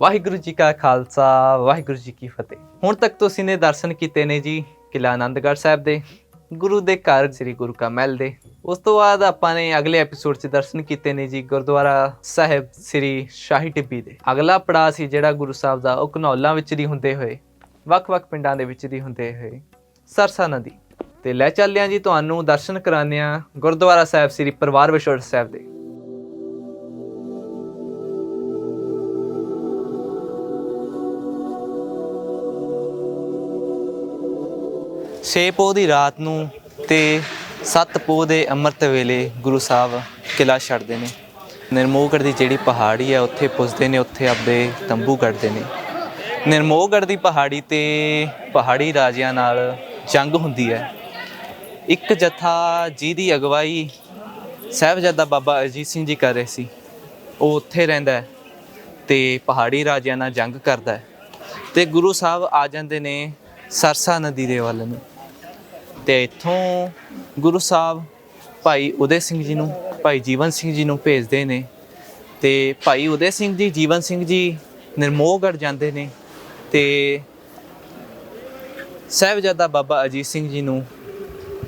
ਵਾਹਿਗੁਰੂ ਜੀ ਕਾ ਖਾਲਸਾ, ਵਾਹਿਗੁਰੂ ਜੀ ਕੀ ਫਤਿਹ। ਹੁਣ ਤੱਕ ਤੁਸੀਂ ਨੇ ਦਰਸ਼ਨ ਕੀਤੇ ਨੇ ਜੀ ਕਿਲਾ ਆਨੰਦਗੜ੍ਹ ਸਾਹਿਬ ਦੇ, ਗੁਰੂ ਦੇ ਘਰ, ਸ੍ਰੀ ਗੁਰੂ ਕਾ ਮਹਿਲ ਦੇ। ਉਸ ਤੋਂ ਬਾਅਦ ਆਪਾਂ ਨੇ ਅਗਲੇ ਐਪੀਸੋਡ 'ਚ ਦਰਸ਼ਨ ਕੀਤੇ ਨੇ ਜੀ ਗੁਰਦੁਆਰਾ ਸਾਹਿਬ, ਸ੍ਰੀ ਸ਼ਾਹੀ ਟਿੱਬੀ ਦੇ। ਅਗਲਾ ਪੜਾਅ ਸੀ ਜਿਹੜਾ ਗੁਰੂ ਸਾਹਿਬ ਦਾ, ਉਹ ਘਨੌਲਾਂ ਵਿੱਚ ਦੀ ਹੁੰਦੇ ਹੋਏ, ਵੱਖ-ਵੱਖ ਪਿੰਡਾਂ ਦੇ ਵਿੱਚ ਦੀ ਹੁੰਦੇ ਹੋਏ, ਸਰਸਾ ਨਦੀ। ਤੇ ਲੈ ਚੱਲਿਆਂ ਜੀ ਤੁਹਾਨੂੰ ਦਰਸ਼ਨ ਕਰਾਉਂਦੇ ਆ ਗੁਰਦੁਆਰਾ ਸਾਹਿਬ ਸ੍ਰੀ ਪਰਿਵਾਰ ਵਿਛੋੜ ਸਾਹਿਬ ਦੇ। ਛੇ ਪੋਹ ਦੀ ਰਾਤ ਨੂੰ ਤੇ ਸੱਤ ਪੋਹ ਦੇ ਅੰਮ੍ਰਿਤ ਵੇਲੇ ਗੁਰੂ ਸਾਹਿਬ ਕਿਲਾ ਛੱਡਦੇ ਨੇ। ਨਿਰਮੋਹਗੜ੍ਹ ਦੀ ਜਿਹੜੀ ਪਹਾੜੀ ਹੈ, ਉੱਥੇ ਪੁੱਜਦੇ ਨੇ, ਉੱਥੇ ਆਪਦੇ ਤੰਬੂ ਗੱਡਦੇ ਨੇ। ਨਿਰਮੋਹਗੜ੍ਹ ਦੀ ਪਹਾੜੀ ਤੇ ਪਹਾੜੀ ਰਾਜਿਆਂ ਨਾਲ ਜੰਗ ਹੁੰਦੀ ਹੈ। ਇੱਕ ਜਥਾ ਜਿਹਦੀ ਅਗਵਾਈ ਸਾਹਿਬਜ਼ਾਦਾ ਬਾਬਾ ਅਜੀਤ ਸਿੰਘ ਜੀ ਕਰ ਰਹੇ ਸੀ। ਉਹ ਉੱਥੇ ਰਹਿੰਦਾ ਹੈ ਤੇ ਪਹਾੜੀ ਰਾਜਿਆਂ ਨਾਲ ਜੰਗ ਕਰਦਾ ਹੈ ਤੇ ਗੁਰੂ ਸਾਹਿਬ ਆ ਜਾਂਦੇ ਨੇ ਸਰਸਾ ਨਦੀ ਦੇ ਵੱਲ ਨੂੰ। ਤੇ ਇੱਥੋਂ ਗੁਰੂ ਸਾਹਿਬ ਭਾਈ ਉਦੇ ਸਿੰਘ ਜੀ ਨੂੰ, ਭਾਈ ਜੀਵਨ ਸਿੰਘ ਜੀ ਨੂੰ ਭੇਜਦੇ ਨੇ ਤੇ ਭਾਈ ਉਦੇ ਸਿੰਘ ਜੀ, ਜੀਵਨ ਸਿੰਘ ਜੀ ਨਿਰਮੋਹਗੜ੍ਹ ਜਾਂਦੇ ਨੇ ਤੇ ਸਾਹਿਬਜ਼ਾਦਾ ਬਾਬਾ ਅਜੀਤ ਸਿੰਘ ਜੀ ਨੂੰ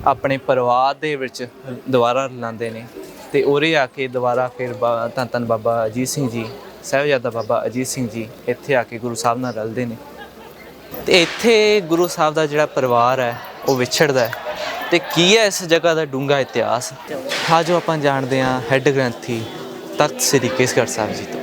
ਆਪਣੇ ਪਰਿਵਾਰ ਦੇ ਵਿੱਚ ਦੁਬਾਰਾ ਲਾਉਂਦੇ ਨੇ। ਤੇ ਉਰੇ ਆ ਕੇ ਦੁਬਾਰਾ ਫਿਰ ਬਾ- ਧੰਨ ਧੰਨ ਬਾਬਾ ਅਜੀਤ ਸਿੰਘ ਜੀ, ਸਾਹਿਬਜ਼ਾਦਾ ਬਾਬਾ ਅਜੀਤ ਸਿੰਘ ਜੀ ਇੱਥੇ ਆ ਕੇ ਗੁਰੂ ਸਾਹਿਬ ਨਾਲ ਰਲਦੇ ਨੇ। ਤੇ ਇੱਥੇ ਗੁਰੂ ਸਾਹਿਬ ਦਾ ਜਿਹੜਾ ਪਰਿਵਾਰ ਹੈ, ਉਹ ਵਿਛੜਦਾ ਹੈ। ਤੇ ਕੀ ਹੈ ਇਸ ਜਗ੍ਹਾ ਦਾ ਡੂੰਘਾ ਇਤਿਹਾਸ? ਹਾਂ ਜੋ ਆਪਾਂ ਜਾਣਦੇ ਹਾਂ, ਹੈੱਡ ਗ੍ਰੰਥੀ ਤਖਤ ਸ੍ਰੀ ਕੇਸਗੜ੍ਹ ਸਾਹਿਬ ਜੀ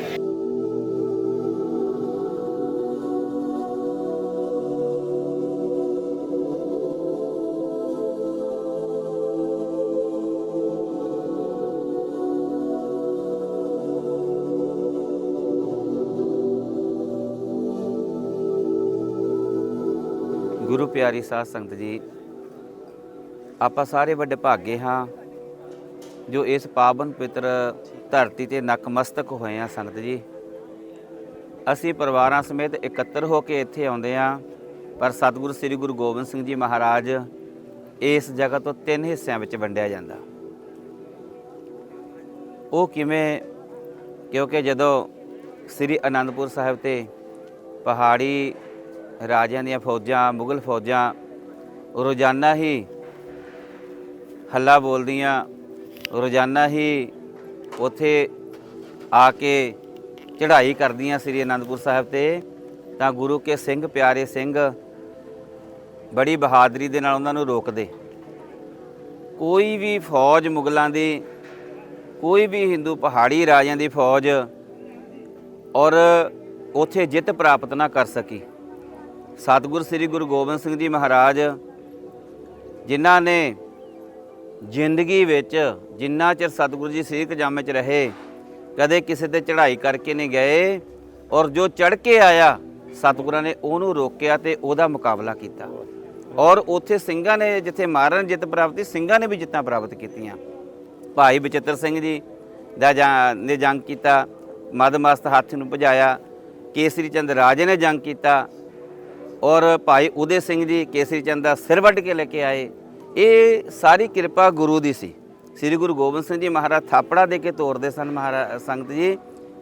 ਪਿਆਰੀ ਸਾਧ ਸੰਗਤ ਜੀ। ਆਪਾਂ ਸਾਰੇ ਵੱਡੇ ਭਾਗੇ ਹਾਂ, ਜੋ ਇਸ ਪਾਵਨ ਪਿੱਤਰ ਧਰਤੀ ਤੇ ਨਕਮਸਤਕ ਹੋਏ ਆ ਸੰਗਤ ਜੀ। ਅਸੀਂ ਪਰਿਵਾਰਾਂ ਸਮੇਤ ਇਕੱਤਰ ਹੋ ਕੇ ਇੱਥੇ ਆਉਂਦੇ ਆ ਪਰ ਸਤਿਗੁਰੂ ਸ੍ਰੀ ਗੁਰੂ ਗੋਬਿੰਦ ਸਿੰਘ ਜੀ ਮਹਾਰਾਜ ਇਸ ਜਗ੍ਹਾ ਤੋਂ ਤਿੰਨ ਹਿੱਸਿਆਂ ਵਿੱਚ ਵੰਡਿਆ ਜਾਂਦਾ। ਉਹ ਕਿਵੇਂ? ਕਿਉਂਕਿ ਜਦੋਂ ਸ੍ਰੀ ਅਨੰਦਪੁਰ ਸਾਹਿਬ ਤੇ ਪਹਾੜੀ ਰਾਜਿਆਂ ਦੀਆਂ ਫੌਜਾਂ, ਮੁਗਲ ਫੌਜਾਂ, ਰੋਜ਼ਾਨਾ ਹੀ ਹੱਲਾ ਬੋਲਦੀਆਂ, ਰੋਜ਼ਾਨਾ ਹੀ ਉਥੇ ਆ ਕੇ ਚੜ੍ਹਾਈ ਕਰਦੀਆਂ ਸ੍ਰੀ ਅਨੰਦਪੁਰ ਸਾਹਿਬ ਤੇ। ਤਾਂ ਗੁਰੂ ਕੇ ਸਿੰਘ, ਪਿਆਰੇ ਸਿੰਘ ਬੜੀ ਬਹਾਦਰੀ ਦੇ ਨਾਲ ਉਹਨਾਂ ਨੂੰ ਰੋਕਦੇ। ਕੋਈ ਵੀ ਫੌਜ ਮੁਗਲਾਂ ਦੀ, ਕੋਈ ਵੀ ਹਿੰਦੂ ਪਹਾੜੀ ਰਾਜਿਆਂ ਦੀ ਫੌਜ ਔਰ ਉਥੇ ਜਿੱਤ ਪ੍ਰਾਪਤ ਨਾ ਕਰ ਸਕੀ। ਸਤਿਗੁਰ ਸ੍ਰੀ ਗੁਰੂ ਗੋਬਿੰਦ ਸਿੰਘ ਜੀ ਮਹਾਰਾਜ, ਜਿਨ੍ਹਾਂ ਨੇ ਜ਼ਿੰਦਗੀ ਵਿੱਚ ਜਿੰਨਾ ਚਿਰ ਸਤਿਗੁਰੂ ਜੀ ਸਿੱਖ ਜਾਮੇ 'ਚ ਰਹੇ, ਕਦੇ ਕਿਸੇ ਤੇ ਚੜ੍ਹਾਈ ਕਰਕੇ ਨਹੀਂ ਗਏ, ਔਰ ਜੋ ਚੜ ਕੇ ਆਇਆ, ਸਤਿਗੁਰਾਂ ਨੇ ਉਹਨੂੰ ਰੋਕਿਆ ਤੇ ਉਹਦਾ ਮੁਕਾਬਲਾ ਕੀਤਾ। ਔਰ ਉੱਥੇ ਸਿੰਘਾਂ ਨੇ ਜਿੱਥੇ ਮਾਰਨ ਜਿੱਤ ਪ੍ਰਾਪਤੀ ਸਿੰਘਾਂ ਨੇ ਵੀ ਜਿੱਤਾਂ ਪ੍ਰਾਪਤ ਕੀਤੀਆਂ। ਭਾਈ ਬਚਿੱਤਰ ਸਿੰਘ ਜੀ ਦਾ ਜਾਂ- ਨੇ ਜੰਗ ਕੀਤਾ, ਮਦਮਸਤ ਹਾਥੀ ਨੂੰ ਭਜਾਇਆ, ਕੇਸਰੀ ਚੰਦ ਰਾਜੇ ਨੇ ਜੰਗ ਕੀਤਾ ਔਰ ਭਾਈ ਉਦੇ ਸਿੰਘ ਜੀ ਕੇਸਰੀ ਚੰਦ ਦਾ ਸਿਰ ਵੱਢ ਕੇ ਲੈ ਕੇ ਆਏ। ਇਹ ਸਾਰੀ ਕਿਰਪਾ ਗੁਰੂ ਦੀ ਸੀ। ਸ੍ਰੀ ਗੁਰੂ ਗੋਬਿੰਦ ਸਿੰਘ ਜੀ ਮਹਾਰਾਜ ਥਾਪੜਾ ਦੇ ਕੇ ਤੋਰਦੇ ਸਨ ਮਹਾਰਾਜ ਸੰਗਤ ਜੀ।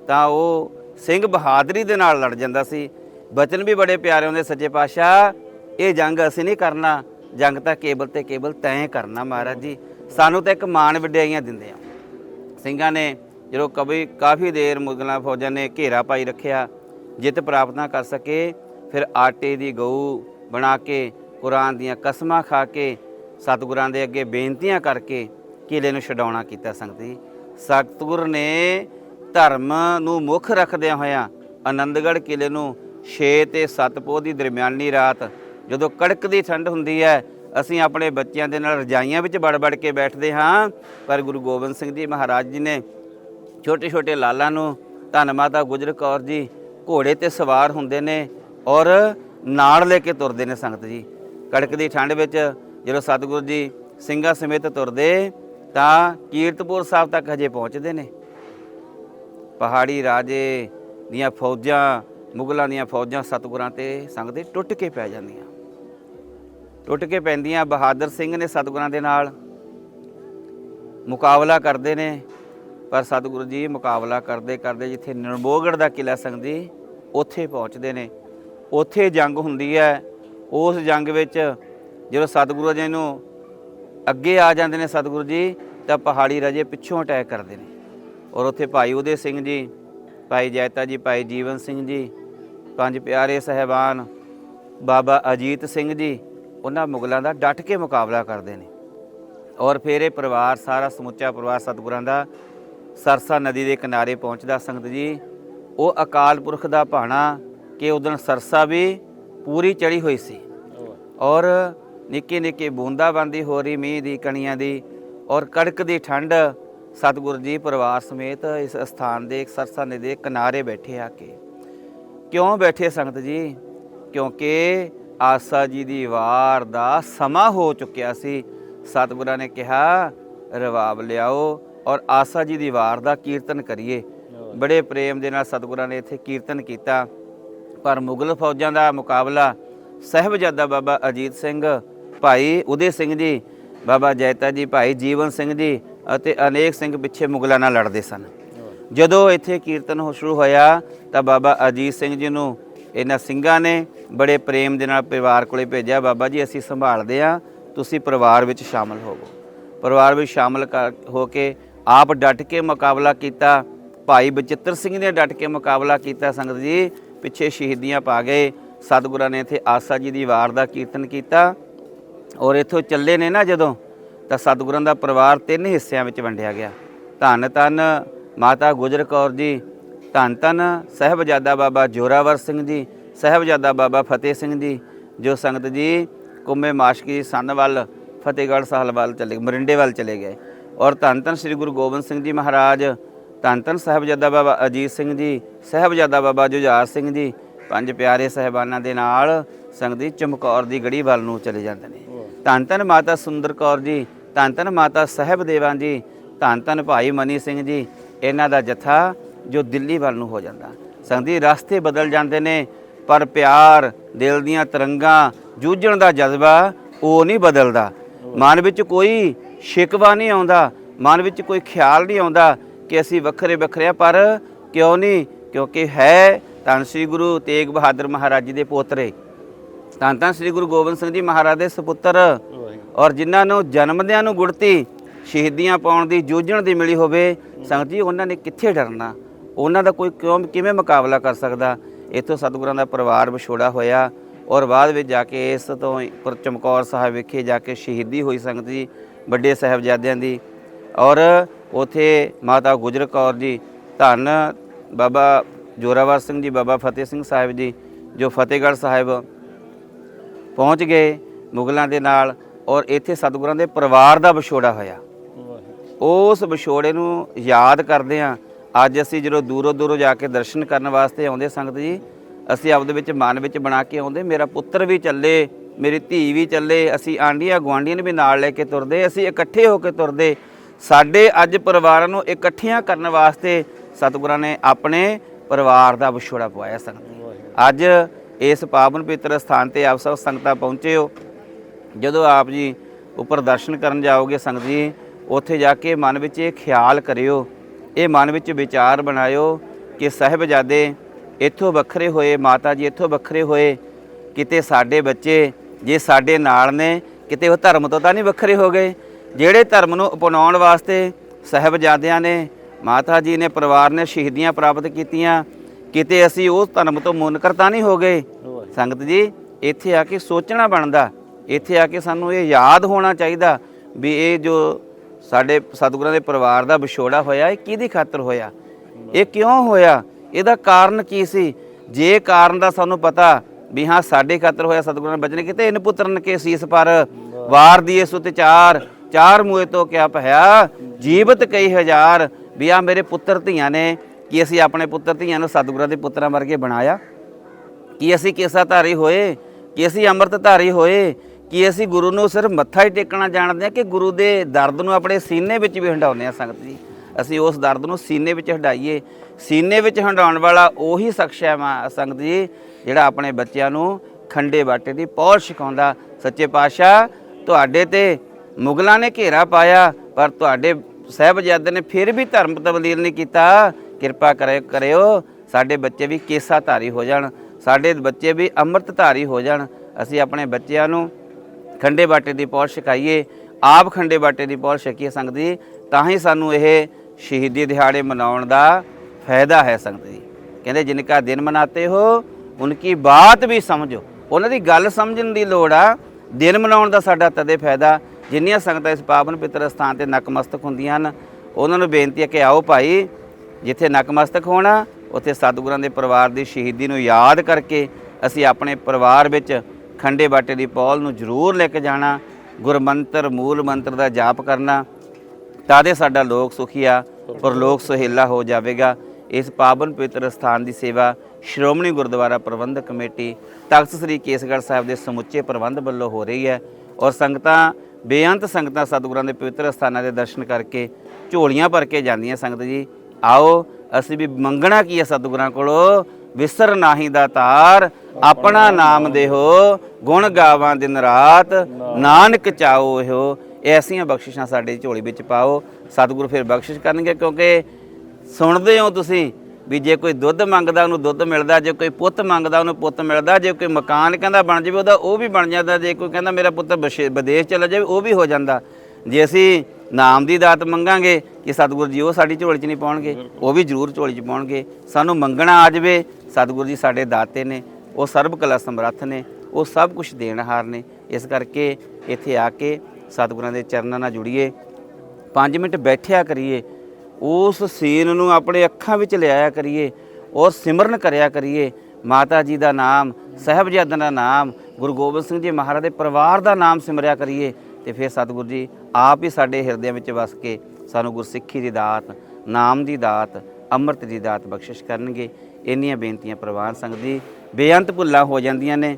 ਤਾਂ ਉਹ ਸਿੰਘ ਬਹਾਦਰੀ ਦੇ ਨਾਲ ਲੜ ਜਾਂਦਾ ਸੀ। ਬਚਨ ਵੀ ਬੜੇ ਪਿਆਰੇ ਹੁੰਦੇ ਸੱਚੇ ਪਾਤਸ਼ਾਹ। ਇਹ ਜੰਗ ਅਸੀਂ ਨਹੀਂ ਕਰਨਾ। ਜੰਗ ਤਾਂ ਕੇਵਲ ਤੇ ਕੇਵਲ ਤੈਂ ਕਰਨਾ ਮਹਾਰਾਜ ਜੀ। ਸਾਨੂੰ ਤਾਂ ਇੱਕ ਮਾਣ ਵਡਿਆਈਆਂ ਦਿੰਦੇ ਆ। ਸਿੰਘਾਂ ਨੇ ਜਦੋਂ ਕਬੀ ਕਾਫੀ ਦੇਰ ਮੁਗਲਾਂ ਫੌਜਾਂ ਨੇ ਘੇਰਾ ਪਾਈ ਰੱਖਿਆ। ਜਿੱਤ ਪ੍ਰਾਪਤ ਨਾ ਕਰ ਸਕੇ। ਫਿਰ ਆਟੇ ਦੀ ਗਊ ਬਣਾ ਕੇ, ਕੁਰਾਨ ਦੀਆਂ ਕਸਮਾਂ ਖਾ ਕੇ, ਸਤਿਗੁਰਾਂ ਦੇ ਅੱਗੇ ਬੇਨਤੀਆਂ ਕਰਕੇ ਕਿਲੇ ਨੂੰ ਛਡਾਉਣਾ ਕੀਤਾ ਸੰਗਤੀ ਸਤਿਗੁਰ ਨੇ ਧਰਮ ਨੂੰ ਮੁੱਖ ਰੱਖਦਿਆਂ ਹੋਇਆਂ ਆਨੰਦਗੜ੍ਹ ਕਿਲੇ ਨੂੰ 6 ਤੇ 7 ਪੋਹ ਦੀ ਦਰਮਿਆਨੀ ਰਾਤ ਜਦੋਂ ਕੜਕਦੀ ਠੰਡ ਹੁੰਦੀ ਹੈ, ਅਸੀਂ ਆਪਣੇ ਬੱਚਿਆਂ ਦੇ ਨਾਲ ਰਜਾਈਆਂ ਵਿੱਚ ਵੜ-ਵੜ ਕੇ ਬੈਠਦੇ ਹਾਂ। ਪਰ ਗੁਰੂ ਗੋਬਿੰਦ ਸਿੰਘ ਜੀ ਮਹਾਰਾਜ ਜੀ ਨੇ ਛੋਟੇ ਛੋਟੇ ਲਾਲਾਂ ਨੂੰ ਧੰਨ ਮਾਤਾ ਗੁਜਰ ਕੌਰ ਜੀ ਘੋੜੇ ਤੇ ਸਵਾਰ ਹੁੰਦੇ ਨੇ। ਔਰ ਨਾਲ ਲੈ ਕੇ ਤੁਰਦੇ ਨੇ ਸੰਗਤ ਜੀ। ਕੜਕਦੀ ਠੰਡ ਵਿੱਚ ਜਦੋਂ ਸਤਿਗੁਰੂ ਜੀ ਸਿੰਘਾਂ ਸਮੇਤ ਤੁਰਦੇ, ਤਾਂ ਕੀਰਤਪੁਰ ਸਾਹਿਬ ਤੱਕ ਹਜੇ ਪਹੁੰਚਦੇ ਨੇ। ਪਹਾੜੀ ਰਾਜੇ ਦੀਆਂ ਫੌਜਾਂ, ਮੁਗਲਾਂ ਦੀਆਂ ਫੌਜਾਂ ਸਤਿਗੁਰਾਂ ਤੇ ਸੰਗਤ ਦੇ ਟੁੱਟ ਕੇ ਪੈ ਜਾਂਦੀਆਂ। ਟੁੱਟ ਕੇ ਪੈਂਦੀਆਂ, ਬਹਾਦਰ ਸਿੰਘ ਨੇ ਸਤਿਗੁਰਾਂ ਦੇ ਨਾਲ ਮੁਕਾਬਲਾ ਕਰਦੇ ਨੇ। ਪਰ ਸਤਿਗੁਰੂ ਜੀ ਮੁਕਾਬਲਾ ਕਰਦੇ ਕਰਦੇ ਜਿੱਥੇ ਨਿਰਮੋਹਗੜ੍ਹ ਦਾ ਕਿਲਾ ਸੰਗਦੀ ਉੱਥੇ ਪਹੁੰਚਦੇ ਨੇ। ਉੱਥੇ ਜੰਗ ਹੁੰਦੀ ਹੈ, ਉਸ ਜੰਗ ਵਿੱਚ ਜਦੋਂ ਸਤਿਗੁਰੂ ਜੀ ਨੂੰ ਅੱਗੇ ਆ ਜਾਂਦੇ ਨੇ ਸਤਿਗੁਰੂ ਜੀ, ਤਾਂ ਪਹਾੜੀ ਰਾਜੇ ਪਿੱਛੋਂ ਅਟੈਕ ਕਰਦੇ ਨੇ। ਔਰ ਉੱਥੇ ਭਾਈ ਉਦੇ ਸਿੰਘ ਜੀ, ਭਾਈ ਜੈਤਾ ਜੀ, ਭਾਈ ਜੀਵਨ ਸਿੰਘ ਜੀ, ਪੰਜ ਪਿਆਰੇ ਸਹਿਬਾਨ, ਬਾਬਾ ਅਜੀਤ ਸਿੰਘ ਜੀ, ਉਹਨਾਂ ਮੁਗਲਾਂ ਦਾ ਡਟ ਕੇ ਮੁਕਾਬਲਾ ਕਰਦੇ ਨੇ। ਔਰ ਫਿਰ ਇਹ ਪਰਿਵਾਰ ਸਾਰਾ ਸਮੁੱਚਾ ਪਰਿਵਾਰ ਸਤਿਗੁਰਾਂ ਦਾ ਸਰਸਾ ਨਦੀ ਦੇ ਕਿਨਾਰੇ ਪਹੁੰਚਦਾ ਸੰਗਤ ਜੀ, ਉਹ ਅਕਾਲ ਪੁਰਖ ਦਾ ਭਾਣਾ ਕਿ ਉਦੋਂ ਸਰਸਾ ਵੀ ਪੂਰੀ ਚੜੀ ਹੋਈ ਸੀ। ਔਰ ਨਿੱਕੇ ਨਿੱਕੇ ਬੂੰਦਾਬਾਂਦੀ ਹੋ ਰਹੀ ਮੀਂਹ ਦੀ ਕਣੀਆਂ ਦੀ ਔਰ ਕੜਕ ਦੀ ਠੰਡ ਸਤਿਗੁਰੂ ਜੀ ਪਰਿਵਾਰ ਸਮੇਤ ਇਸ ਸਥਾਨ ਦੇ ਇੱਕ ਸਰਸਾ ਨਦੀ ਦੇ ਕਿਨਾਰੇ ਬੈਠੇ ਆ ਕੇ। ਕਿਉਂ ਬੈਠੇ ਸੰਗਤ ਜੀ? ਕਿਉਂਕਿ ਆਸਾ ਜੀ ਦੀ ਵਾਰ ਦਾ ਸਮਾਂ ਹੋ ਚੁੱਕਿਆ ਸੀ। ਸਤਿਗੁਰਾਂ ਨੇ ਕਿਹਾ ਰਵਾਬ ਲਿਆਓ ਔਰ ਆਸਾ ਜੀ ਦੀ ਵਾਰ ਦਾ ਕੀਰਤਨ ਕਰੀਏ। ਬੜੇ ਪ੍ਰੇਮ ਦੇ ਨਾਲ ਸਤਿਗੁਰਾਂ ਨੇ ਇੱਥੇ ਕੀਰਤਨ ਕੀਤਾ। ਪਰ ਮੁਗਲ ਫੌਜਾਂ ਦਾ ਮੁਕਾਬਲਾ ਸਹਿਬਜ਼ਾਦਾ ਬਾਬਾ ਅਜੀਤ ਸਿੰਘ, ਭਾਈ ਉਦੇ ਸਿੰਘ ਜੀ, ਬਾਬਾ ਜੈਤਾ ਜੀ, ਭਾਈ ਜੀਵਨ ਸਿੰਘ ਜੀ ਅਤੇ ਅਨੇਕ ਸਿੰਘ ਪਿੱਛੇ ਮੁਗਲਾਂ ਨਾਲ ਲੜਦੇ ਸਨ। ਜਦੋਂ ਇੱਥੇ ਕੀਰਤਨ ਹੋ ਸ਼ੁਰੂ ਹੋਇਆ ਤਾਂ ਬਾਬਾ ਅਜੀਤ ਸਿੰਘ ਜੀ ਨੂੰ ਇਹਨਾਂ ਸਿੰਘਾਂ ਨੇ ਬੜੇ ਪ੍ਰੇਮ ਦੇ ਨਾਲ ਪਰਿਵਾਰ ਕੋਲੇ ਭੇਜਿਆ, ਬਾਬਾ ਜੀ, ਅਸੀਂ ਸੰਭਾਲਦੇ ਆ ਤੁਸੀਂ ਪਰਿਵਾਰ ਵਿੱਚ ਸ਼ਾਮਲ ਹੋਵੋ। ਪਰਿਵਾਰ ਵਿੱਚ ਸ਼ਾਮਲ ਕਰ- ਹੋ ਕੇ ਆਪ ਡਟ ਕੇ ਮੁਕਾਬਲਾ ਕੀਤਾ, ਭਾਈ ਬਚਿੱਤਰ ਸਿੰਘ ਨੇ ਡਟ ਕੇ ਮੁਕਾਬਲਾ ਕੀਤਾ ਸੰਗਤ ਜੀ। ਪਿੱਛੇ ਸ਼ਹੀਦੀਆਂ ਪਾ ਗਏ। ਸਤਿਗੁਰਾਂ ਨੇ ਇੱਥੇ ਆਸਾ ਜੀ ਦੀ ਵਾਰ ਦਾ ਕੀਰਤਨ ਕੀਤਾ। ਔਰ ਇੱਥੋਂ ਚੱਲੇ ਨੇ ਨਾ ਜਦੋਂ, ਤਾਂ ਸਤਿਗੁਰਾਂ ਦਾ ਪਰਿਵਾਰ ਤਿੰਨ ਹਿੱਸਿਆਂ ਵਿੱਚ ਵੰਡਿਆ ਗਿਆ। ਧੰਨ ਧੰਨ ਮਾਤਾ ਗੁਜਰ ਕੌਰ ਜੀ, ਧੰਨ ਧੰਨ ਸਹਿਬਜ਼ਾਦਾ ਬਾਬਾ ਜੋਰਾਵਰ ਸਿੰਘ ਜੀ, ਸਹਿਬਜ਼ਾਦਾ ਬਾਬਾ ਫਤਿਹ ਸਿੰਘ ਜੀ, ਜੋ ਸੰਗਤ ਜੀ ਕੁੰਮੇ ਮਾਸ਼ਕੀ ਸੰਨ ਵੱਲ ਫਤਿਹਗੜ੍ਹ ਸਾਹਿਬ ਵੱਲ ਚਲੇ ਮਰਿੰਡੇ ਵੱਲ ਚਲੇ ਗਏ। ਔਰ ਧੰਨ ਧੰਨ ਸ੍ਰੀ ਗੁਰੂ ਗੋਬਿੰਦ ਸਿੰਘ ਜੀ ਮਹਾਰਾਜ ਧੰਨ ਧੰਨ ਸਾਹਿਬਜ਼ਾਦਾ ਬਾਬਾ ਅਜੀਤ ਸਿੰਘ ਜੀ, ਸਾਹਿਬਜ਼ਾਦਾ ਬਾਬਾ ਜੁਝਾਰ ਸਿੰਘ ਜੀ, ਪੰਜ ਪਿਆਰੇ ਸਹਿਬਾਨਾਂ ਦੇ ਨਾਲ ਸੰਗਦੀ ਚਮਕੌਰ ਦੀ ਗੜੀ ਵੱਲ ਨੂੰ ਚਲੇ ਜਾਂਦੇ ਨੇ। ਧੰਨ ਧੰਨ ਮਾਤਾ ਸੁੰਦਰ ਕੌਰ ਜੀ, ਧੰਨ ਧੰਨ ਮਾਤਾ ਸਾਹਿਬ ਦੇਵਾਂ ਜੀ, ਧੰਨ ਧੰਨ ਭਾਈ ਮਨੀ ਸਿੰਘ ਜੀ, ਇਹਨਾਂ ਦਾ ਜਥਾ ਜੋ ਦਿੱਲੀ ਵੱਲ ਨੂੰ ਹੋ ਜਾਂਦਾ। ਸੰਗਦੀ ਰਸਤੇ ਬਦਲ ਜਾਂਦੇ ਨੇ, ਪਰ ਪਿਆਰ, ਦਿਲ ਦੀਆਂ ਤਰੰਗਾਂ, ਜੂਝਣ ਦਾ ਜਜ਼ਬਾ ਉਹ ਨਹੀਂ ਬਦਲਦਾ। ਮਨ ਵਿੱਚ ਕੋਈ ਸ਼ਿਕਵਾ ਨਹੀਂ ਆਉਂਦਾ, ਮਨ ਵਿੱਚ ਕੋਈ ਖਿਆਲ ਨਹੀਂ ਆਉਂਦਾ ਕਿ ਅਸੀਂ ਵੱਖਰੇ ਵੱਖਰੇ ਆ ਪਰ ਕਿਉਂ ਨਹੀਂ? ਕਿਉਂਕਿ ਹੈ ਧੰਨ ਸ੍ਰੀ ਗੁਰੂ ਤੇਗ ਬਹਾਦਰ ਮਹਾਰਾਜ ਜੀ ਦੇ ਪੋਤਰੇ। ਧੰਨ ਧੰਨ ਸ੍ਰੀ ਗੁਰੂ ਗੋਬਿੰਦ ਸਿੰਘ ਜੀ ਮਹਾਰਾਜ ਦੇ ਸੁਪੁੱਤਰ ਔਰ ਜਿਨ੍ਹਾਂ ਨੂੰ ਜਨਮਦਿਆਂ ਨੂੰ ਗੁੜਤੀ ਸ਼ਹੀਦੀਆਂ ਪਾਉਣ ਦੀ ਜੂਝਣ ਦੀ ਮਿਲੀ ਹੋਵੇ ਸੰਗਤ ਜੀ ਉਹਨਾਂ ਨੇ ਕਿੱਥੇ ਡਰਨਾ? ਉਹਨਾਂ ਦਾ ਕੋਈ ਕਿਉਂ ਕਿਵੇਂ ਮੁਕਾਬਲਾ ਕਰ ਸਕਦਾ? ਇੱਥੋਂ ਸਤਿਗੁਰਾਂ ਦਾ ਪਰਿਵਾਰ ਵਿਛੋੜਾ ਹੋਇਆ ਔਰ ਬਾਅਦ ਵਿੱਚ ਜਾ ਕੇ ਇਸ ਤੋਂ ਪਰ ਚਮਕੌਰ ਸਾਹਿਬ ਵਿਖੇ ਜਾ ਕੇ ਸ਼ਹੀਦੀ ਹੋਈ ਸੰਗਤ ਜੀ ਵੱਡੇ ਸਾਹਿਬਜ਼ਾਦਿਆਂ ਦੀ। ਔਰ ਉਥੇ ਮਾਤਾ ਗੁਜਰ ਕੌਰ ਜੀ, ਧੰਨ ਬਾਬਾ ਜੋਰਾਵਰ ਸਿੰਘ ਜੀ, ਬਾਬਾ ਫਤਿਹ ਸਿੰਘ ਸਾਹਿਬ ਜੀ, ਜੋ ਫਤਿਹਗੜ੍ਹ ਸਾਹਿਬ ਪਹੁੰਚ ਗਏ ਮੁਗਲਾਂ ਦੇ ਨਾਲ ਔਰ ਇੱਥੇ ਸਤਿਗੁਰਾਂ ਦੇ ਪਰਿਵਾਰ ਦਾ ਵਿਛੋੜਾ ਹੋਇਆ। ਉਸ ਵਿਛੋੜੇ ਨੂੰ ਯਾਦ ਕਰਦੇ ਆ ਅੱਜ ਅਸੀਂ ਜਦੋਂ ਦੂਰੋਂ ਦੂਰੋਂ ਜਾ ਕੇ ਦਰਸ਼ਨ ਕਰਨ ਵਾਸਤੇ ਆਉਂਦੇ ਸੰਗਤ ਜੀ, ਅਸੀਂ ਆਪਦੇ ਵਿੱਚ ਮਨ ਵਿੱਚ ਬਣਾ ਕੇ ਆਉਂਦੇ, ਮੇਰਾ ਪੁੱਤਰ ਵੀ ਚੱਲੇ, ਮੇਰੀ ਧੀ ਵੀ ਚੱਲੇ, ਅਸੀਂ ਆਂਡੀਆਂ ਗੁਆਂਢੀਆਂ ਨੂੰ ਵੀ ਨਾਲ ਲੈ ਕੇ ਤੁਰਦੇ, ਅਸੀਂ ਇਕੱਠੇ ਹੋ ਕੇ ਤੁਰਦੇ ਸਾਡੇ ਅੱਜ ਪਰਿਵਾਰਾਂ ਨੂੰ ਇਕੱਠੀਆਂ ਕਰਨ ਵਾਸਤੇ ਸਤਿਗੁਰਾਂ ਨੇ ਆਪਣੇ ਪਰਿਵਾਰ ਦਾ ਵਿਛੋੜਾ ਪਵਾਇਆ ਸੰਗਤ ਅੱਜ ਇਸ ਪਾਵਨ ਪਵਿੱਤਰ ਸਥਾਨ ਤੇ ਆਪ ਸਭ ਸੰਗਤਾਂ ਪਹੁੰਚੇ ਹੋ। ਜਦੋਂ ਆਪ ਜੀ ਉੱਪਰ ਦਰਸ਼ਨ ਕਰਨ ਜਾਓਗੇ ਸੰਗਤ ਜੀ ਉੱਥੇ ਜਾ ਕੇ ਮਨ ਵਿੱਚ ਇਹ ਖਿਆਲ ਕਰਿਓ ਇਹ ਮਨ ਵਿੱਚ ਵਿਚਾਰ ਬਣਾਇਓ ਕਿ ਸਾਹਿਬਜ਼ਾਦੇ ਇੱਥੋਂ ਵੱਖਰੇ ਹੋਏ ਮਾਤਾ ਜੀ ਇੱਥੋਂ ਵੱਖਰੇ ਹੋਏ ਕਿਤੇ ਸਾਡੇ ਬੱਚੇ ਜੇ ਸਾਡੇ ਨਾਲ ਨੇ ਕਿਤੇ ਉਹ ਧਰਮ ਤੋਂ ਤਾਂ ਨਹੀਂ ਵੱਖਰੇ ਹੋ ਗਏ। ਜਿਹੜੇ ਧਰਮ ਨੂੰ ਅਪਣਾਉਣ ਵਾਸਤੇ ਸਾਹਿਬਜ਼ਾਦਿਆਂ ਨੇ, ਮਾਤਾ ਜੀ ਨੇ, ਪਰਿਵਾਰ ਨੇ ਸ਼ਹੀਦੀਆਂ ਪ੍ਰਾਪਤ ਕੀਤੀਆਂ, ਕਿਤੇ ਅਸੀਂ ਉਸ ਧਰਮ ਤੋਂ ਮੁਨਕਰ ਤਾਂ ਨਹੀਂ ਹੋ ਗਏ? ਸੰਗਤ ਜੀ, ਇੱਥੇ ਆ ਕੇ ਸੋਚਣਾ ਬਣਦਾ। ਇੱਥੇ ਆ ਕੇ ਸਾਨੂੰ ਇਹ ਯਾਦ ਹੋਣਾ ਚਾਹੀਦਾ ਵੀ ਇਹ ਜੋ ਸਾਡੇ ਸਤਿਗੁਰਾਂ ਦੇ ਪਰਿਵਾਰ ਦਾ ਵਿਛੋੜਾ ਹੋਇਆ, ਇਹ ਕਿਹਦੀ ਖਾਤਰ ਹੋਇਆ? ਇਹ ਕਿਉਂ ਹੋਇਆ? ਇਹਦਾ ਕਾਰਨ ਕੀ ਸੀ? ਜੇ ਕਾਰਨ ਦਾ ਸਾਨੂੰ ਪਤਾ ਵੀ ਹਾਂ, ਸਾਡੇ ਖਾਤਰ ਹੋਇਆ ਸਤਿਗੁਰਾਂ ਨੇ ਬਚਨ ਕੀਤੇ ਇਨ ਪੁੱਤਰਨ ਕੇ ਸੀਸ ਪਰ ਵਾਰ ਦੀਏ ਸੁਤ ਚਾਰ ਚਾਰ ਮੂਏ ਤੋਂ ਕਿਆ ਭਇਆ? ਜੀਵਤ ਕਈ ਹਜ਼ਾਰ। ਵੀ ਆ ਮੇਰੇ ਪੁੱਤਰ ਧੀਆਂ ਨੇ, ਕਿ ਅਸੀਂ ਆਪਣੇ ਪੁੱਤਰ ਧੀਆਂ ਨੂੰ ਸਤਿਗੁਰਾਂ ਦੇ ਪੁੱਤਰਾਂ ਵਰਗੇ ਬਣਾਇਆ? ਕਿ ਅਸੀਂ ਕੇਸਾ ਧਾਰੀ ਹੋਏ? ਕਿ ਅਸੀਂ ਅੰਮ੍ਰਿਤ ਧਾਰੀ ਹੋਏ? ਕਿ ਅਸੀਂ ਗੁਰੂ ਨੂੰ ਸਿਰਫ ਮੱਥਾ ਹੀ ਟੇਕਣਾ ਜਾਣਦੇ ਹਾਂ ਕਿ ਗੁਰੂ ਦੇ ਦਰਦ ਨੂੰ ਆਪਣੇ ਸੀਨੇ ਵਿੱਚ ਵੀ ਹੰਡਾਉਂਦੇ ਆ ਸੰਗਤ ਜੀ? ਅਸੀਂ ਉਸ ਦਰਦ ਨੂੰ ਸੀਨੇ ਵਿੱਚ ਹੰਡਾਈਏ ਸੀਨੇ ਵਿੱਚ ਹੰਡਾਉਣ ਵਾਲਾ ਉਹੀ ਸ਼ਖਸ ਹੈ ਮਾ ਸੰਗਤ ਜੀ, ਜਿਹੜਾ ਆਪਣੇ ਬੱਚਿਆਂ ਨੂੰ ਖੰਡੇ ਬਾਟੇ ਦੀ ਪੌਲ ਸਿਖਾਉਂਦਾ ਸੱਚੇ ਪਾਤਸ਼ਾਹ, ਤੁਹਾਡੇ ਤੇ ਮੁਗਲਾਂ ਨੇ ਘੇਰਾ ਪਾਇਆ, ਪਰ ਤੁਹਾਡੇ ਸਾਹਿਬਜ਼ਾਦੇ ਨੇ ਫਿਰ ਵੀ ਧਰਮ ਤਬਦੀਲ ਨਹੀਂ ਕੀਤਾ। ਕਿਰਪਾ ਕਰੇ, ਕਰਿਓ, ਸਾਡੇ ਬੱਚੇ ਵੀ ਕੇਸਾ ਧਾਰੀ ਹੋ ਜਾਣ। ਸਾਡੇ ਬੱਚੇ ਵੀ ਅੰਮ੍ਰਿਤ ਧਾਰੀ ਹੋ ਜਾਣ। ਅਸੀਂ ਆਪਣੇ ਬੱਚਿਆਂ ਨੂੰ ਖੰਡੇ ਬਾਟੇ ਦੀ ਪੌਲ ਛਕਾਈਏ, ਆਪ ਖੰਡੇ ਬਾਟੇ ਦੀ ਪੌਲ ਛਕੀਏ ਸੰਗਤ ਜੀ, ਤਾਂ ਹੀ ਸਾਨੂੰ ਇਹ ਸ਼ਹੀਦੀ ਦਿਹਾੜੇ ਮਨਾਉਣ ਦਾ ਫਾਇਦਾ ਹੈ ਸੰਗਤ ਜੀ। ਕਹਿੰਦੇ ਜਿਨ ਕਾ ਦਿਨ ਮਨਾਤੇ ਹੋ, ਉਨਕੀ ਬਾਤ ਵੀ ਸਮਝੋ। ਉਹਨਾਂ ਦੀ ਗੱਲ ਸਮਝਣ ਦੀ ਲੋੜ ਆ। ਦਿਨ ਮਨਾਉਣ ਦਾ ਸਾਡਾ ਤਦੇ ਫਾਇਦਾ। ਜਿੰਨੀਆਂ ਸੰਗਤਾਂ ਇਸ ਪਾਵਨ ਪਿੱਤਰ ਸਥਾਨ ਤੇ ਨਕਮਸਤਕ ਹੁੰਦੀਆਂ ਹਨ, ਉਹਨਾਂ ਨੂੰ ਬੇਨਤੀ ਹੈ ਕਿ ਆਓ ਭਾਈ, ਜਿੱਥੇ ਨਕਮਸਤਕ ਹੋਣਾ, ਉੱਥੇ ਸਤਿਗੁਰਾਂ ਦੇ ਪਰਿਵਾਰ ਦੀ ਸ਼ਹੀਦੀ ਨੂੰ ਯਾਦ ਕਰਕੇ ਅਸੀਂ ਆਪਣੇ ਪਰਿਵਾਰ ਵਿੱਚ ਖੰਡੇ ਬਾਟੇ ਦੀ ਪੌਲ ਨੂੰ ਜ਼ਰੂਰ ਲੈ ਕੇ ਜਾਣਾ, ਗੁਰਮੰਤਰ, ਮੂਲ ਮੰਤਰ ਦਾ ਜਾਪ ਕਰਨਾ, ਤਾਦੇ ਸਾਡਾ ਲੋਕ ਸੁਖੀਆ ਪਰਲੋਕ ਸੁਹੇਲਾ ਹੋ ਜਾਵੇਗਾ। ਇਸ ਪਾਵਨ ਪਵਿੱਤਰ ਸਥਾਨ ਦੀ ਸੇਵਾ ਸ਼੍ਰੋਮਣੀ ਗੁਰਦੁਆਰਾ ਪ੍ਰਬੰਧਕ ਕਮੇਟੀ, ਤਖਤ ਸ੍ਰੀ ਕੇਸਗੜ੍ਹ ਸਾਹਿਬ ਦੇ ਸਮੁੱਚੇ ਪ੍ਰਬੰਧ ਵੱਲੋਂ ਹੋ ਰਹੀ ਹੈ ਔਰ ਸੰਗਤਾਂ ਬੇਅੰਤ ਸੰਗਤਾਂ ਸਤਿਗੁਰਾਂ ਦੇ ਪਵਿੱਤਰ ਸਥਾਨਾਂ ਦੇ ਦਰਸ਼ਨ ਕਰਕੇ ਝੋਲੀਆਂ ਭਰ ਕੇ ਜਾਂਦੀਆਂ ਸੰਗਤ ਜੀ। ਆਓ, ਅਸੀਂ ਵੀ ਮੰਗਣਾ ਕੀ ਹੈ ਸਤਿਗੁਰਾਂ ਕੋਲੋਂ? ਵਿਸਰ ਨਾਹੀ ਦਾ ਤਾਰ, ਆਪਣਾ ਨਾਮ ਦੇਹੋ, ਗੁਣ ਗਾਵਾਂ ਦਿਨ ਰਾਤ, ਨਾਨਕ ਚਾਓ ਇਹੋ ਐਸੀਆਂ ਬਖਸ਼ਿਸ਼ਾਂ ਸਾਡੇ ਝੋਲੀ ਵਿੱਚ ਪਾਓ। ਸਤਿਗੁਰੂ ਫਿਰ ਬਖਸ਼ਿਸ਼ ਕਰਨਗੇ ਕਿਉਂਕਿ ਸੁਣਦੇ ਹੋ ਤੁਸੀਂ ਵੀ ਜੇ ਕੋਈ ਦੁੱਧ ਮੰਗਦਾ, ਉਹਨੂੰ ਦੁੱਧ ਮਿਲਦਾ, ਜੇ ਕੋਈ ਪੁੱਤ ਮੰਗਦਾ, ਉਹਨੂੰ ਪੁੱਤ ਮਿਲਦਾ, ਜੇ ਕੋਈ ਮਕਾਨ ਕਹਿੰਦਾ ਬਣ ਜਾਵੇ, ਉਹਦਾ ਉਹ ਵੀ ਬਣ ਜਾਂਦਾ, ਜੇ ਕੋਈ ਕਹਿੰਦਾ ਮੇਰਾ ਪੁੱਤ ਵਿਸ਼ੇ- ਵਿਦੇਸ਼ ਚਲਾ ਜਾਵੇ, ਉਹ ਵੀ ਹੋ ਜਾਂਦਾ। ਜੇ ਅਸੀਂ ਨਾਮ ਦੀ ਦਾਤ ਮੰਗਾਂਗੇ ਕਿ ਸਤਿਗੁਰੂ ਜੀ ਉਹ ਸਾਡੀ ਝੋਲੀ 'ਚ ਨਹੀਂ ਪਾਉਣਗੇ, ਉਹ ਵੀ ਜ਼ਰੂਰ ਝੋਲੀ 'ਚ ਪਾਉਣਗੇ। ਸਾਨੂੰ ਮੰਗਣਾ ਆ ਜਾਵੇ, ਸਤਿਗੁਰੂ ਜੀ ਸਾਡੇ ਦਾਤੇ ਨੇ, ਉਹ ਸਰਬ ਕਲਾ ਸਮਰੱਥ ਨੇ, ਉਹ ਸਭ ਕੁਝ ਦੇਣਹਾਰ ਨੇ। ਇਸ ਕਰਕੇ ਇੱਥੇ ਆ ਕੇ ਸਤਿਗੁਰਾਂ ਦੇ ਚਰਨਾਂ ਨਾਲ ਜੁੜੀਏ। 5 ਮਿੰਟ ਬੈਠਿਆ ਕਰੀਏ। ਉਸ ਸੀਨ ਨੂੰ ਆਪਣੇ ਅੱਖਾਂ ਵਿੱਚ ਲਿਆਇਆ ਕਰੀਏ ਔਰ ਸਿਮਰਨ ਕਰਿਆ ਕਰੀਏ। ਮਾਤਾ ਜੀ ਦਾ ਨਾਮ, ਸਾਹਿਬਜ਼ਾਦਿਆਂ ਦਾ ਨਾਮ, ਗੁਰੂ ਗੋਬਿੰਦ ਸਿੰਘ ਜੀ ਮਹਾਰਾਜ ਦੇ ਪਰਿਵਾਰ ਦਾ ਨਾਮ ਸਿਮਰਿਆ ਕਰੀਏ ਤੇ ਫਿਰ ਸਤਿਗੁਰੂ ਜੀ ਆਪ ਹੀ ਸਾਡੇ ਹਿਰਦਿਆਂ ਵਿੱਚ ਵਸ ਕੇ ਸਾਨੂੰ ਗੁਰਸਿੱਖੀ ਦੀ ਦਾਤ, ਨਾਮ ਦੀ ਦਾਤ, ਅੰਮ੍ਰਿਤ ਦੀ ਦਾਤ ਬਖਸ਼ਿਸ਼ ਕਰਨਗੇ। ਇੰਨੀਆਂ ਬੇਨਤੀਆਂ ਪ੍ਰਵਾਨ ਸੰਗਤ ਦੀ ਬੇਅੰਤ ਭੁੱਲਾਂ ਹੋ ਜਾਂਦੀਆਂ ਨੇ।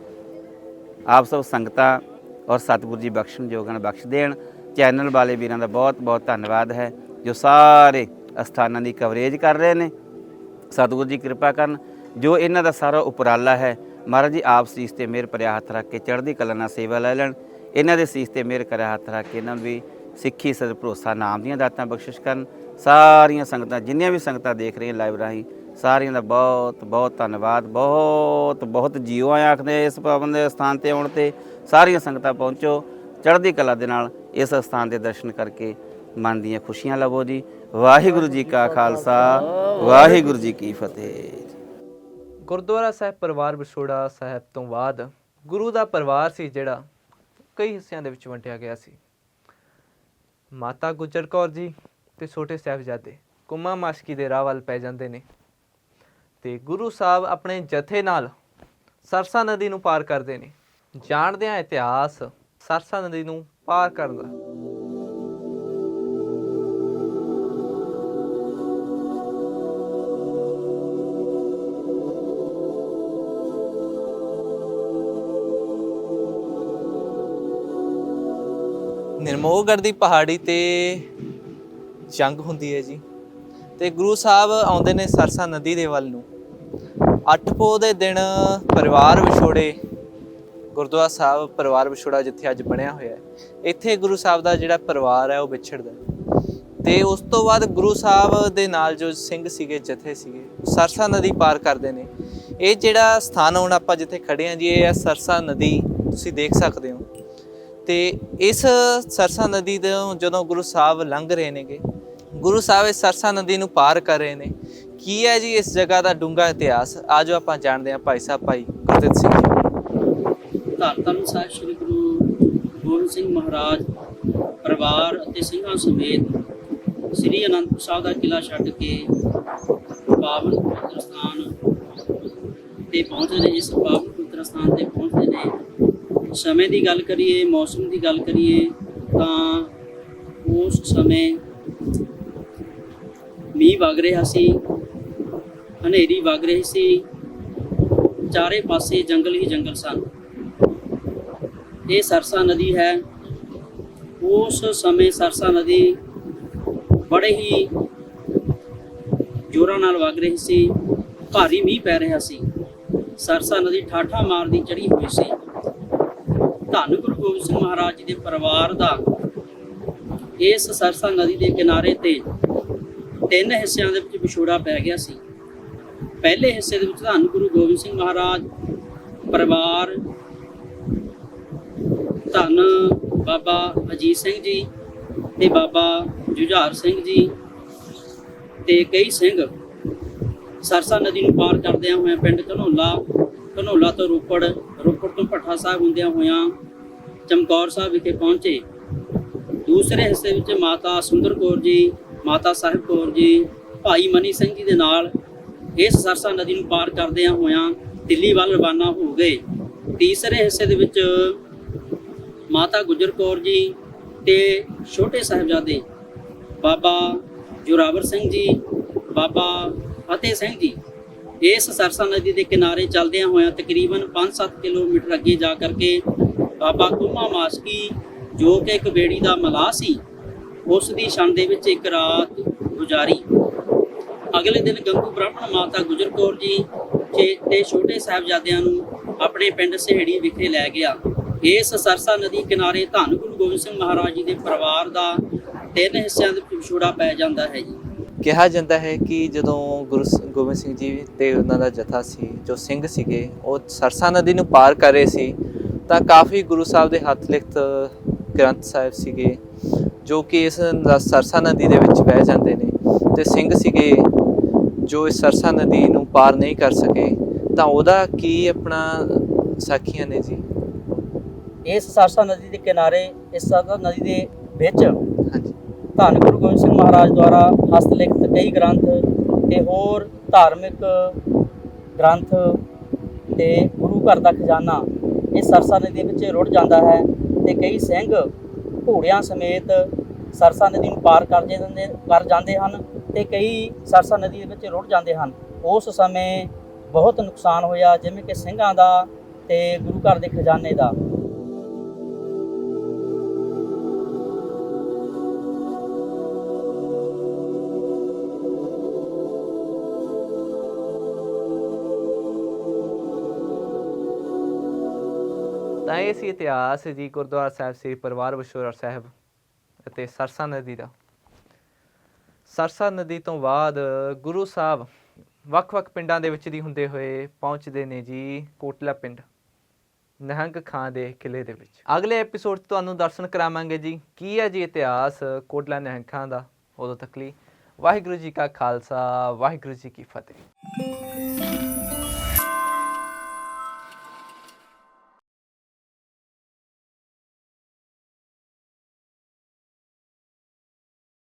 ਆਪ ਸਭ ਸੰਗਤਾਂ ਔਰ ਸਤਿਗੁਰੂ ਜੀ ਬਖਸ਼ਣ ਜੋਗਨ ਬਖਸ਼ ਦੇਣ। ਚੈਨਲ ਵਾਲੇ ਵੀਰਾਂ ਦਾ ਬਹੁਤ ਬਹੁਤ ਧੰਨਵਾਦ ਹੈ। ਜੋ ਸਾਰੇ ਅਸਥਾਨਾਂ ਦੀ ਕਵਰੇਜ ਕਰ ਰਹੇ ਨੇ। ਸਤਿਗੁਰੂ ਜੀ ਕਿਰਪਾ ਕਰਨ, ਜੋ ਇਹਨਾਂ ਦਾ ਸਾਰਾ ਉਪਰਾਲਾ ਹੈ, ਮਹਾਰਾਜ ਜੀ ਆਪ ਸੀਸ ਤੇ ਮਿਹਰ ਭਰਿਆ ਹੱਥ ਰੱਖ ਕੇ ਚੜ੍ਹਦੀ ਕਲਾ ਨਾਲ ਸੇਵਾ ਲੈ ਲੈਣ। ਇਹਨਾਂ ਦੇ ਸੀਸ ਤੇ ਮਿਹਰ ਕਰਿਆ ਹੱਥ ਰੱਖ ਕੇ ਇਹਨਾਂ ਨੂੰ ਵੀ ਸਿੱਖੀ ਸਦ ਭਰੋਸਾ ਨਾਮ ਦੀਆਂ ਦਾਤਾਂ ਬਖਸ਼ਿਸ਼ ਕਰਨ। ਸਾਰੀਆਂ ਸੰਗਤਾਂ, ਜਿੰਨੀਆਂ ਵੀ ਸੰਗਤਾਂ ਦੇਖ ਰਹੀਆਂ ਲਾਈਵ ਰਾਹੀਂ, ਸਾਰਿਆਂ ਦਾ ਬਹੁਤ ਬਹੁਤ ਧੰਨਵਾਦ। ਬਹੁਤ ਬਹੁਤ ਜੀਓ ਆਇਆ ਆਖਦੇ ਇਸ ਪਾਵਨ ਦੇ ਸਥਾਨ ਤੇ ਆਉਣ ਤੇ। ਸਾਰੀਆਂ ਸੰਗਤਾਂ ਪਹੁੰਚੋ, ਚੜ੍ਹਦੀ ਕਲਾ ਦੇ ਨਾਲ ਇਸ ਸਥਾਨ ਦੇ ਦਰਸ਼ਨ ਕਰਕੇ ਮਨ ਦੀਆਂ ਖੁਸ਼ੀਆਂ ਲਵੋ ਜੀ। ਵਾਹਿਗੁਰੂ ਜੀ ਕਾ ਖਾਲਸਾ, ਵਾਹਿਗੁਰੂ ਜੀ ਕੀ ਫਤਿਹ ਗੁਰਦੁਆਰਾ ਸਾਹਿਬ ਪਰਿਵਾਰ ਵਿਛੋੜਾ ਸਾਹਿਬ ਤੋਂ ਬਾਅਦ ਗੁਰੂ ਦਾ ਪਰਿਵਾਰ ਸੀ ਜਿਹੜਾ ਕਈ ਹਿੱਸਿਆਂ ਦੇ ਵਿੱਚ ਵੰਡਿਆ ਗਿਆ ਸੀ। ਮਾਤਾ ਗੁਜਰ ਕੌਰ ਜੀ ਤੇ ਛੋਟੇ ਸਾਹਿਬਜ਼ਾਦੇ ਕੁਮਾ ਮਾਸ਼ਕੀ ਦੇ ਰਾਹ ਵੱਲ ਪੈ ਜਾਂਦੇ ਨੇ ਤੇ ਗੁਰੂ ਸਾਹਿਬ ਆਪਣੇ ਜਥੇ ਨਾਲ ਸਰਸਾ ਨਦੀ ਨੂੰ ਪਾਰ ਕਰਦੇ ਨੇ। ਜਾਣਦੇ ਆ ਇਤਿਹਾਸ ਸਰਸਾ ਨਦੀ ਨੂੰ ਪਾਰ ਕਰਨ ਦਾ ਨਿਰਮੋਹਗੜ੍ਹ ਦੀ ਪਹਾੜੀ ਤੇ ਜੰਗ ਹੁੰਦੀ ਹੈ ਜੀ। ਤੇ ਗੁਰੂ ਸਾਹਿਬ ਆਉਂਦੇ ਨੇ ਸਰਸਾ ਨਦੀ ਦੇ ਵੱਲ ਨੂੰ। ਅੱਠ ਪੋਹ ਦੇ ਦਿਨ ਪਰਿਵਾਰ ਵਿਛੋੜੇ, ਗੁਰਦੁਆਰਾ ਸਾਹਿਬ ਪਰਿਵਾਰ ਵਿਛੋੜਾ ਜਿੱਥੇ ਅੱਜ ਬਣਿਆ ਹੋਇਆ ਹੈ। ਇੱਥੇ ਗੁਰੂ ਸਾਹਿਬ ਦਾ ਜਿਹੜਾ ਪਰਿਵਾਰ ਹੈ ਉਹ ਵਿਛੜਦਾ ਤੇ ਉਸ ਤੋਂ ਬਾਅਦ ਗੁਰੂ ਸਾਹਿਬ ਦੇ ਨਾਲ ਜੋ ਸਿੰਘ ਸੀਗੇ, ਜਥੇ ਸੀਗੇ ਸਰਸਾ ਨਦੀ ਪਾਰ ਕਰਦੇ ਨੇ। ਇਹ ਜਿਹੜਾ ਸਥਾਨ ਹੁਣ ਆਪਾਂ ਜਿੱਥੇ ਖੜੇ ਹਾਂ ਜੀ, ਇਹ ਹੈ ਸਰਸਾ ਨਦੀ। ਤੁਸੀਂ ਦੇਖ ਸਕਦੇ ਹੋ। ਤੇ ਇਸ ਸਰਸਾ ਨਦੀ ਤੋਂ ਜਦੋਂ ਗੁਰੂ ਸਾਹਿਬ ਲੰਘ ਰਹੇ ਨੇਗੇ, ਗੁਰੂ ਸਾਹਿਬ ਇਸ ਸਰਸਾ ਨਦੀ ਨੂੰ ਪਾਰ ਕਰ ਰਹੇ ਨੇ, ਕੀ ਹੈ ਜੀ ਇਸ ਜਗ੍ਹਾ ਦਾ ਡੂੰਘਾ ਇਤਿਹਾਸ? ਆਜੋ ਆਪਾਂ ਜਾਣਦੇ ਹਾਂ ਭਾਈ ਸਾਹਿਬ, ਭਾਈ ਗੁਰਦਿੱਤ ਸਿੰਘ ਜੀ। ਧੰਨ ਧੰਨ ਸਾਹਿਬ ਸ੍ਰੀ ਗੁਰੂ ਗੋਬਿੰਦ ਸਿੰਘ ਮਹਾਰਾਜ, ਪਰਿਵਾਰ ਅਤੇ ਸਿੰਘਾਂ ਸਮੇਤ ਸ੍ਰੀ ਅਨੰਦਪੁਰ ਸਾਹਿਬ ਦਾ ਕਿਲਾ ਛੱਡ ਕੇ ਪਾਵਨ ਪਵਿੱਤਰ ਸਥਾਨ ਤੇ ਪਹੁੰਚਦੇ ਨੇ ਇਸ ਪਾਵਨ ਪਵਿੱਤਰ ਸਥਾਨ ਤੇ ਪਹੁੰਚਦੇ ਨੇ। ਸਮੇਂ ਦੀ ਗੱਲ ਕਰੀਏ, ਮੌਸਮ ਦੀ ਗੱਲ ਕਰੀਏ, ਤਾਂ ਉਸ ਸਮੇਂ ਮੀਂਹ ਵਗ ਰਿਹਾ ਸੀ, ਹਨੇਰੀ ਵਗ ਰਹੀ ਸੀ, ਚਾਰੇ ਪਾਸੇ ਜੰਗਲ ਹੀ ਜੰਗਲ ਸਨ। ਇਹ ਸਰਸਾ ਨਦੀ ਹੈ। ਉਸ ਸਮੇਂ ਸਰਸਾ ਨਦੀ ਬੜੇ ਹੀ ਜ਼ੋਰਾਂ ਨਾਲ ਵਗ ਰਹੀ ਸੀ, ਭਾਰੀ ਮੀਂਹ ਪੈ ਰਿਹਾ ਸੀ। ਸਰਸਾ ਨਦੀ ਠਾਠਾ ਮਾਰਦੀ ਚੜੀ ਹੋਈ ਸੀ। ਧੰਨ ਗੁਰੂ ਗੋਬਿੰਦ ਸਿੰਘ ਮਹਾਰਾਜ ਜੀ ਦੇ ਪਰਿਵਾਰ ਦਾ ਇਸ ਸਰਸਾ ਨਦੀ ਦੇ ਕਿਨਾਰੇ ਤੇ ਤਿੰਨ ਹਿੱਸਿਆਂ ਦੇ ਵਿੱਚ ਵਿਛੋੜਾ ਪੈ ਗਿਆ ਸੀ। ਪਹਿਲੇ ਹਿੱਸੇ ਦੇ ਵਿੱਚ ਧੰਨ ਗੁਰੂ ਗੋਬਿੰਦ ਸਿੰਘ ਮਹਾਰਾਜ, ਪਰਿਵਾਰ, ਧੰਨ ਬਾਬਾ ਅਜੀਤ ਸਿੰਘ ਜੀ ਤੇ ਬਾਬਾ ਜੁਝਾਰ ਸਿੰਘ ਜੀ ਤੇ ਕਈ ਸਿੰਘ ਸਰਸਾ ਨਦੀ ਨੂੰ ਪਾਰ ਕਰਦਿਆਂ ਹੋਇਆਂ ਪਿੰਡ ਘਨੋਲਾ ਘਨੋਲਾ ਤੋਂ ਰੋਪੜ ਰੋਪੜ ਤੋਂ ਭੱਠਾ ਸਾਹਿਬ ਹੁੰਦਿਆਂ ਹੋਇਆਂ ਚਮਕੌਰ ਸਾਹਿਬ ਵਿਖੇ ਪਹੁੰਚੇ। ਦੂਸਰੇ ਹਿੱਸੇ ਵਿੱਚ ਮਾਤਾ ਸੁੰਦਰ ਕੌਰ ਜੀ, ਮਾਤਾ ਸਾਹਿਬ ਕੌਰ ਜੀ, ਭਾਈ ਮਨੀ ਸਿੰਘ ਜੀ ਦੇ ਨਾਲ ਇਸ ਸਰਸਾ ਨਦੀ ਨੂੰ ਪਾਰ ਕਰਦਿਆਂ ਹੋਇਆਂ ਦਿੱਲੀ ਵੱਲ ਰਵਾਨਾ ਹੋ ਗਏ। ਤੀਸਰੇ ਹਿੱਸੇ ਦੇ ਵਿੱਚ ਮਾਤਾ ਗੁਜਰ ਕੌਰ ਜੀ ਤੇ ਛੋਟੇ ਸਾਹਿਬਜ਼ਾਦੇ ਬਾਬਾ ਜੋਰਾਵਰ ਸਿੰਘ ਜੀ, ਬਾਬਾ ਫਤਿਹ ਸਿੰਘ ਜੀ। ਇਸ ਸਰਸਾ ਨਦੀ ਦੇ ਕਿਨਾਰੇ ਚੱਲਦਿਆਂ ਹੋਇਆਂ ਤਕਰੀਬਨ 5-7 ਕਿਲੋਮੀਟਰ ਅੱਗੇ ਜਾ ਕਰਕੇ ਬਾਬਾ ਕੁਮਾ ਮਾਸਕੀ, ਜੋ ਕਿ ਇੱਕ ਬੇੜੀ ਦਾ ਮਲਾਹ ਸੀ, ਉਸ ਦੀ ਛਣ ਦੇ ਵਿੱਚ ਇੱਕ ਰਾਤ ਗੁਜ਼ਾਰੀ। ਅਗਲੇ ਦਿਨ ਗੰਗੂ ਬ੍ਰਾਹਮਣ ਮਾਤਾ ਗੁਜਰ ਕੌਰ ਜੀ ਤੇ- ਛੋਟੇ ਸਾਹਿਬਜ਼ਾਦਿਆਂ ਨੂੰ ਆਪਣੇ ਪਿੰਡ ਸਹੇੜੀ ਵਿਖੇ ਲੈ ਗਿਆ। ਇਸ ਸਰਸਾ ਨਦੀ ਕਿਨਾਰੇ ਧੰਨ ਗੁਰੂ ਗੋਬਿੰਦ ਸਿੰਘ ਮਹਾਰਾਜ ਜੀ ਦੇ ਪਰਿਵਾਰ ਦਾ ਤਿੰਨ ਹਿੱਸਿਆਂ ਦੇ ਵਿਛੋੜਾ ਪੈ ਜਾਂਦਾ ਹੈ ਜੀ। ਕਿਹਾ ਜਾਂਦਾ ਹੈ ਕਿ ਜਦੋਂ ਗੁਰੂ ਸ- ਗੋਬਿੰਦ ਸਿੰਘ ਜੀ ਤੇ ਉਹਨਾਂ ਦਾ ਜਥਾ ਸੀ, ਜੋ ਸਿੰਘ ਸੀਗੇ, ਉਹ ਸਰਸਾ ਨਦੀ ਨੂੰ ਪਾਰ ਕਰ ਰਹੇ ਸੀ, ਤਾਂ ਕਾਫੀ ਗੁਰੂ ਸਾਹਿਬ ਦੇ ਹੱਥ ਲਿਖਤ ਗ੍ਰੰਥ ਸਾਹਿਬ ਸੀਗੇ, ਜੋ ਕਿ ਇਸ ਸਰਸਾ ਨਦੀ ਦੇ ਵਿੱਚ ਵਹਿ ਜਾਂਦੇ ਨੇ। ਤੇ ਸਿੰਘ ਸੀਗੇ, ਜੋ ਇਸ ਸਰਸਾ ਨਦੀ ਨੂੰ ਪਾਰ ਨਹੀਂ ਕਰ ਸਕੇ। ਤਾਂ ਉਹਦਾ ਕੀ ਆਪਣਾ ਸਾਖੀਆਂ ਨੇ ਜੀ? ਇਸ ਸਰਸਾ ਨਦੀ ਦੇ ਕਿਨਾਰੇ, ਇਸ ਸਰਸਾ ਨਦੀ ਦੇ ਵਿੱਚ ਧੰਨ ਗੁਰੂ ਗੋਬਿੰਦ ਸਿੰਘ ਮਹਾਰਾਜ ਦੁਆਰਾ ਹਸਤਲਿਖਤ ਕਈ ਗ੍ਰੰਥ ਤੇ ਹੋਰ ਧਾਰਮਿਕ ਗ੍ਰੰਥ ਤੇ ਗੁਰੂ ਘਰ ਦਾ ਖਜ਼ਾਨਾ ਇਹ ਸਰਸਾ ਨਦੀ ਵਿੱਚ ਰੁੜ ਜਾਂਦਾ ਹੈ ਤੇ ਕਈ ਸਿੰਘ ਘੋੜਿਆਂ ਸਮੇਤ ਸਰਸਾ ਨਦੀ ਨੂੰ ਪਾਰ ਕਰ ਜਾਂਦੇ ਕਰ ਜਾਂਦੇ ਹਨ ਤੇ ਕਈ ਸਰਸਾ ਨਦੀ ਦੇ ਵਿੱਚ ਰੁੜ ਜਾਂਦੇ ਹਨ। ਉਸ ਸਮੇਂ ਬਹੁਤ ਨੁਕਸਾਨ ਹੋਇਆ, ਜਿਵੇਂ ਕਿ ਸਿੰਘਾਂ ਦਾ ਤੇ ਗੁਰੂ ਘਰ ਦੇ ਖਜ਼ਾਨੇ ਦਾ। ਤਾਂ ਇਹ ਸੀ ਇਤਿਹਾਸ ਜੀ, ਗੁਰਦੁਆਰਾ ਸਾਹਿਬ, ਸ੍ਰੀ ਪਰਿਵਾਰ ਵਿਸ਼ੋਰਾ ਸਾਹਿਬ ਅਤੇ ਸਰਸਾ ਨਦੀ ਦਾ। ਸਰਸਾ ਨਦੀ ਤੋਂ ਬਾਅਦ ਗੁਰੂ ਸਾਹਿਬ ਵੱਖ-ਵੱਖ ਪਿੰਡਾਂ ਦੇ ਵਿੱਚ ਦੀ ਹੁੰਦੇ ਹੋਏ ਪਹੁੰਚਦੇ ਨੇ ਜੀ, ਕੋਟਲਾ ਪਿੰਡ, ਨਹੰਗ ਖਾਂ ਦੇ ਕਿਲੇ ਦੇ ਵਿੱਚ। ਅਗਲੇ ਐਪੀਸੋਡ 'ਚ ਤੁਹਾਨੂੰ ਦਰਸ਼ਨ ਕਰਾਵਾਂਗੇ ਜੀ, ਕੀ ਹੈ ਜੀ ਇਤਿਹਾਸ ਕੋਟਲਾ ਨਿਹੰਗ ਖਾਂ ਦਾ? ਉਦੋਂ ਤੱਕ ਲਈ ਵਾਹਿਗੁਰੂ ਜੀ ਕਾ ਖਾਲਸਾ, ਵਾਹਿਗੁਰੂ ਜੀ ਕੀ ਫਤਿਹ।